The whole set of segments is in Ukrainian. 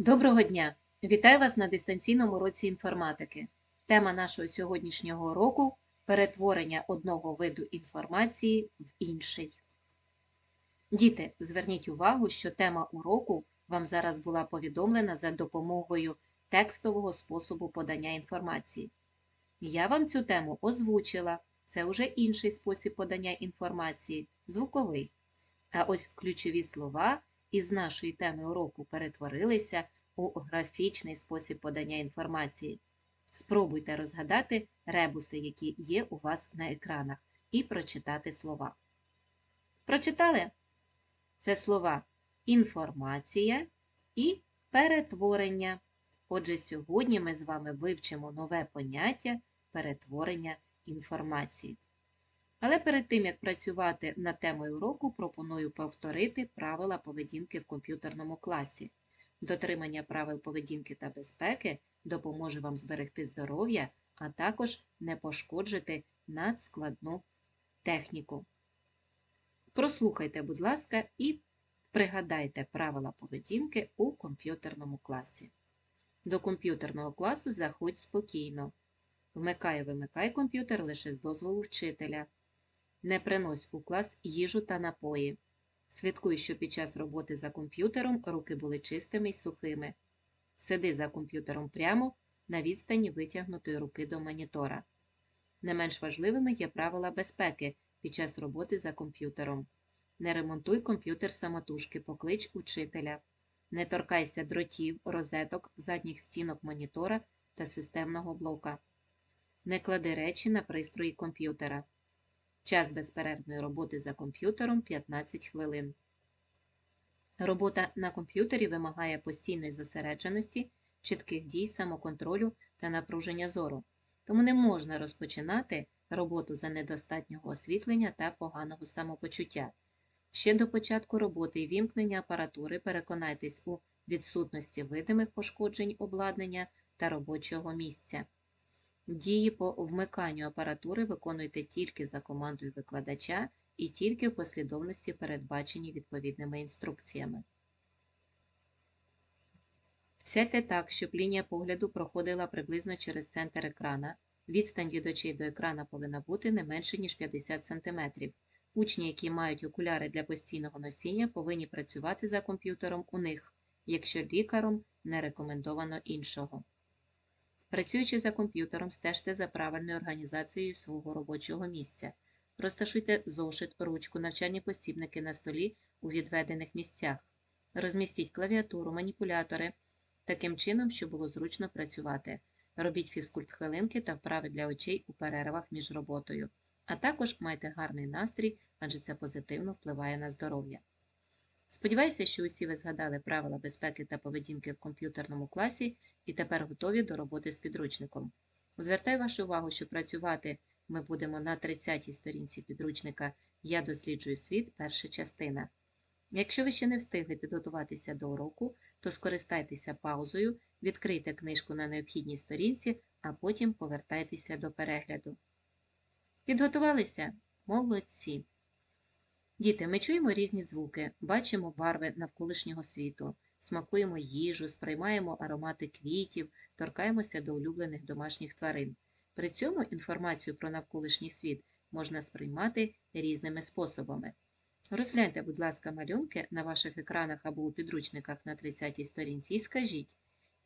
Доброго дня! Вітаю вас на дистанційному уроці інформатики. Тема нашого сьогоднішнього уроку перетворення одного виду інформації в інший. Діти, зверніть увагу, що тема уроку вам зараз була повідомлена за допомогою текстового способу подання інформації. Я вам цю тему озвучила. Це вже інший спосіб подання інформації звуковий. А ось ключові слова із нашої теми уроку перетворилися у графічний спосіб подання інформації. Спробуйте розгадати ребуси, які є у вас на екранах, і прочитати слова. Прочитали? Це слова інформація і перетворення. Отже, сьогодні ми з вами вивчимо нове поняття перетворення інформації. Але перед тим, як працювати над темою уроку, пропоную повторити правила поведінки в комп'ютерному класі. Дотримання правил поведінки та безпеки допоможе вам зберегти здоров'я, а також не пошкоджити надскладну техніку. Прослухайте, будь ласка, і пригадайте правила поведінки у комп'ютерному класі. До комп'ютерного класу заходь спокійно. Вмикай-вимикай комп'ютер лише з дозволу вчителя. Не принось у клас їжу та напої. Слідкуй, що під час роботи за комп'ютером руки були чистими й сухими. Сиди за комп'ютером прямо на відстані витягнутої руки до монітора. Не менш важливими є правила безпеки під час роботи за комп'ютером. Не ремонтуй комп'ютер самотужки, поклич учителя. Не торкайся дротів, розеток, задніх стінок монітора та системного блока. Не клади речі на пристрої комп'ютера. Час безперервної роботи за комп'ютером 15 хвилин. Робота на комп'ютері вимагає постійної зосередженості, чітких дій, самоконтролю та напруження зору, тому не можна розпочинати роботу за недостатнього освітлення та поганого самопочуття. Ще до початку роботи і вімкнення апаратури переконайтесь у відсутності видимих пошкоджень обладнання та робочого місця. Дії по вмиканню апаратури виконуйте тільки за командою викладача і тільки в послідовності, передбачені відповідними інструкціями. Сядьте так, щоб лінія погляду проходила приблизно через центр екрана. Відстань від очей до екрана повинна бути не менше, ніж 50 см. Учні, які мають окуляри для постійного носіння, повинні працювати за комп'ютером у них, якщо лікаром не рекомендовано іншого. Працюючи за комп'ютером, стежте за правильною організацією свого робочого місця. Розташуйте зошит, ручку, навчальні посібники на столі у відведених місцях. Розмістіть клавіатуру, маніпулятори таким чином, щоб було зручно працювати. Робіть фізкульт хвилинки та вправи для очей у перервах між роботою. А також майте гарний настрій, адже це позитивно впливає на здоров'я. Сподіваюся, що усі ви згадали правила безпеки та поведінки в комп'ютерному класі і тепер готові до роботи з підручником. Звертаю вашу увагу, що працювати ми будемо на 30-й сторінці підручника Я досліджую світ, перша частина. Якщо ви ще не встигли підготуватися до уроку, то скористайтеся паузою, відкрийте книжку на необхідній сторінці, а потім повертайтеся до перегляду. Підготувалися? Молодці! Діти, ми чуємо різні звуки, бачимо барви навколишнього світу, смакуємо їжу, сприймаємо аромати квітів, торкаємося до улюблених домашніх тварин. При цьому інформацію про навколишній світ можна сприймати різними способами. Розгляньте, будь ласка, малюнки на ваших екранах або у підручниках на 30-й сторінці і скажіть,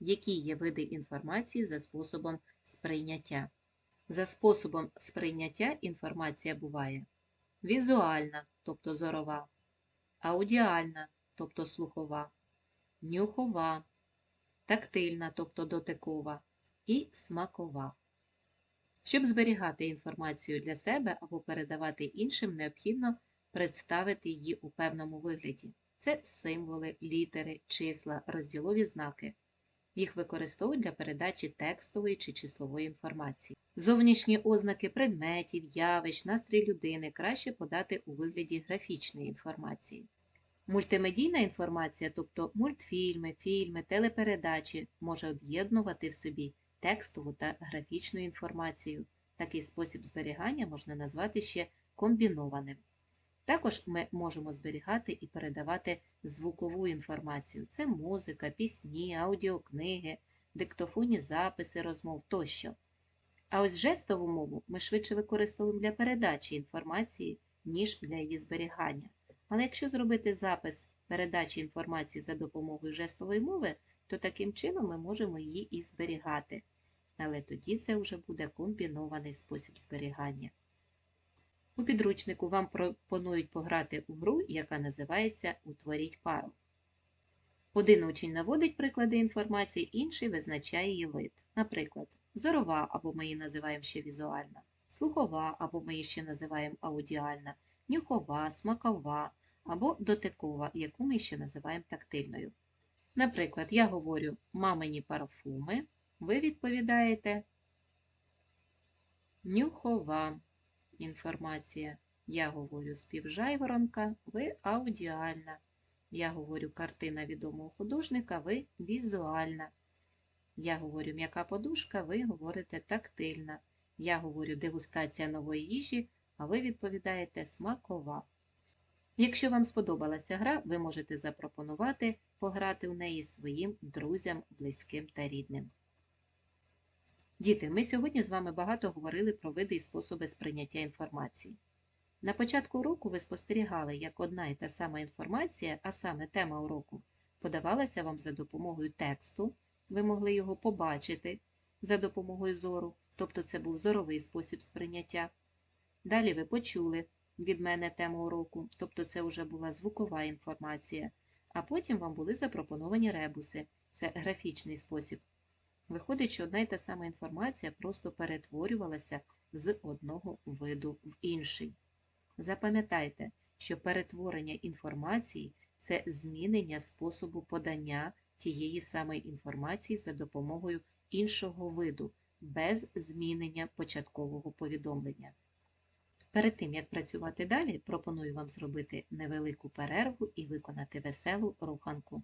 які є види інформації за способом сприйняття. За способом сприйняття інформація буває візуальна, тобто зорова, аудіальна, тобто слухова, нюхова, тактильна, тобто дотикова, і смакова. Щоб зберігати інформацію для себе або передавати іншим, необхідно представити її у певному вигляді. Це символи, літери, числа, розділові знаки. Їх використовують для передачі текстової чи числової інформації. Зовнішні ознаки предметів, явищ, настрій людини краще подати у вигляді графічної інформації. Мультимедійна інформація, тобто мультфільми, фільми, телепередачі, може об'єднувати в собі текстову та графічну інформацію. Такий спосіб зберігання можна назвати ще комбінованим. Також ми можемо зберігати і передавати звукову інформацію. Це музика, пісні, аудіокниги, диктофонні записи розмов тощо. А ось жестову мову ми швидше використовуємо для передачі інформації, ніж для її зберігання. Але якщо зробити запис передачі інформації за допомогою жестової мови, то таким чином ми можемо її і зберігати. Але тоді це вже буде комбінований спосіб зберігання. У підручнику вам пропонують пограти у гру, яка називається Утворіть пару. Один учень наводить приклади інформації, інший визначає її вид. Наприклад, зорова, або ми її називаємо ще візуальна, слухова, або ми її ще називаємо аудіальна, нюхова, смакова або дотикова, яку ми ще називаємо тактильною. Наприклад, я говорю мамині парфуми, ви відповідаєте нюхова інформація. Я говорю співжайворонка, ви аудіальна. Я говорю картина відомого художника, ви візуальна. Я говорю м'яка подушка, ви говорите тактильна. Я говорю дегустація нової їжі, а ви відповідаєте смакова. Якщо вам сподобалася гра, ви можете запропонувати пограти в неї своїм друзям, близьким та рідним. Діти, ми сьогодні з вами багато говорили про види і способи сприйняття інформації. На початку уроку ви спостерігали, як одна і та сама інформація, а саме тема уроку, подавалася вам за допомогою тексту, ви могли його побачити за допомогою зору, тобто це був зоровий спосіб сприйняття. Далі ви почули від мене тему уроку, тобто це вже була звукова інформація, а потім вам були запропоновані ребуси, це графічний спосіб. Виходить, що одна й та сама інформація просто перетворювалася з одного виду в інший. Запам'ятайте, що перетворення інформації це змінення способу подання тієї самої інформації за допомогою іншого виду, без змінення початкового повідомлення. Перед тим, як працювати далі, пропоную вам зробити невелику перерву і виконати веселу руханку.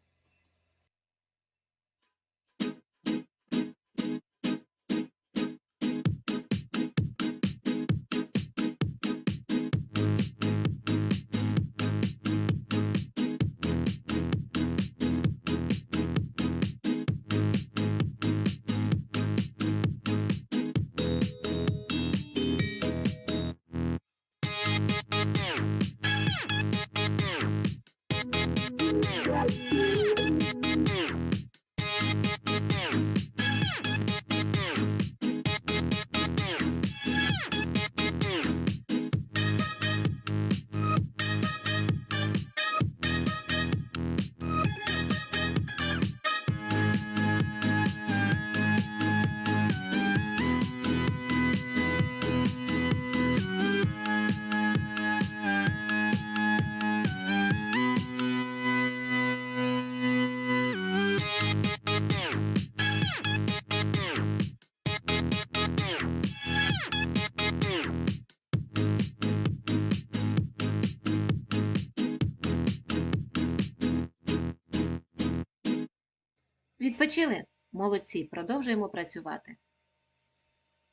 Відпочили? Молодці, продовжуємо працювати.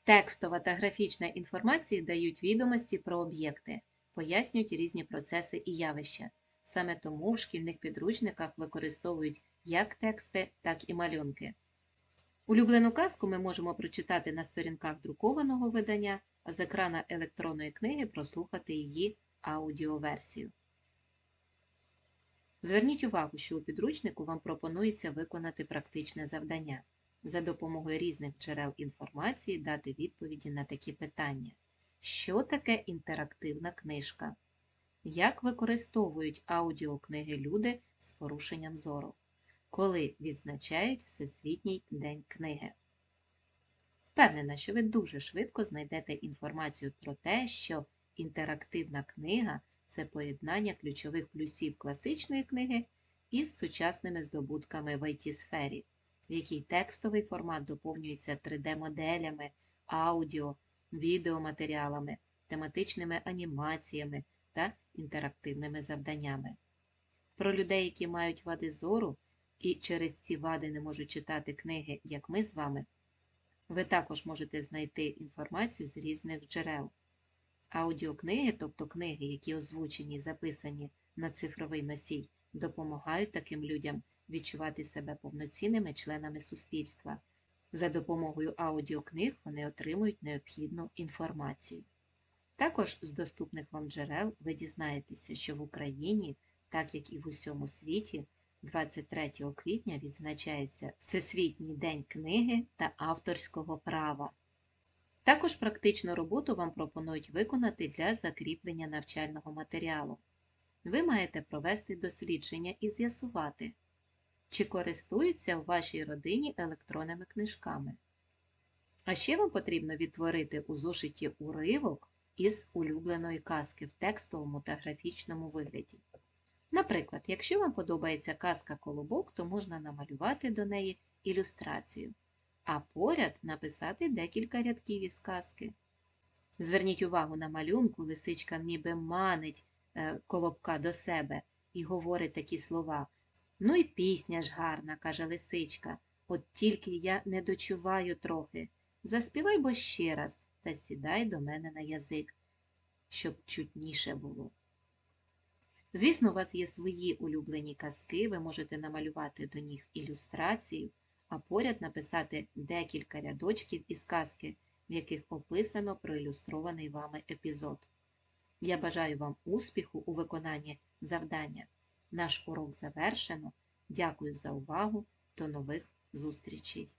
Текстова та графічна інформації дають відомості про об'єкти, пояснюють різні процеси і явища. Саме тому в шкільних підручниках використовують як тексти, так і малюнки. Улюблену казку ми можемо прочитати на сторінках друкованого видання, а з екрана електронної книги прослухати її аудіоверсію. Зверніть увагу, що у підручнику вам пропонується виконати практичне завдання. За допомогою різних джерел інформації дати відповіді на такі питання. Що таке інтерактивна книжка? Як використовують аудіокниги люди з порушенням зору? Коли відзначають Всесвітній день книги? Впевнена, що ви дуже швидко знайдете інформацію про те, що інтерактивна книга це поєднання ключових плюсів класичної книги із сучасними здобутками в IT-сфері, в якій текстовий формат доповнюється 3D-моделями, аудіо, відеоматеріалами, тематичними анімаціями та інтерактивними завданнями. Про людей, які мають вади зору і через ці вади не можуть читати книги, як ми з вами, ви також можете знайти інформацію з різних джерел. Аудіокниги, тобто книги, які озвучені і записані на цифровий носій, допомагають таким людям відчувати себе повноцінними членами суспільства. За допомогою аудіокниг вони отримують необхідну інформацію. Також з доступних вам джерел ви дізнаєтеся, що в Україні, так як і в усьому світі, 23 квітня відзначається Всесвітній день книги та авторського права. Також практичну роботу вам пропонують виконати для закріплення навчального матеріалу. Ви маєте провести дослідження і з'ясувати, чи користуються в вашій родині електронними книжками. А ще вам потрібно відтворити у зошиті уривок із улюбленої казки в текстовому та графічному вигляді. Наприклад, якщо вам подобається казка Колобок, то можна намалювати до неї ілюстрацію, а поряд написати декілька рядків із казки. Зверніть увагу на малюнку, лисичка ніби манить е, колобка до себе і говорить такі слова. Ну і пісня ж гарна, каже лисичка, от тільки я не дочуваю трохи. Заспівай бо ще раз та сідай до мене на язик, щоб чутніше було. Звісно, у вас є свої улюблені казки, ви можете намалювати до них ілюстрацію, а поряд написати декілька рядочків із казки, в яких описано проілюстрований вами епізод. Я бажаю вам успіху у виконанні завдання. Наш урок завершено. Дякую за увагу. До нових зустрічей!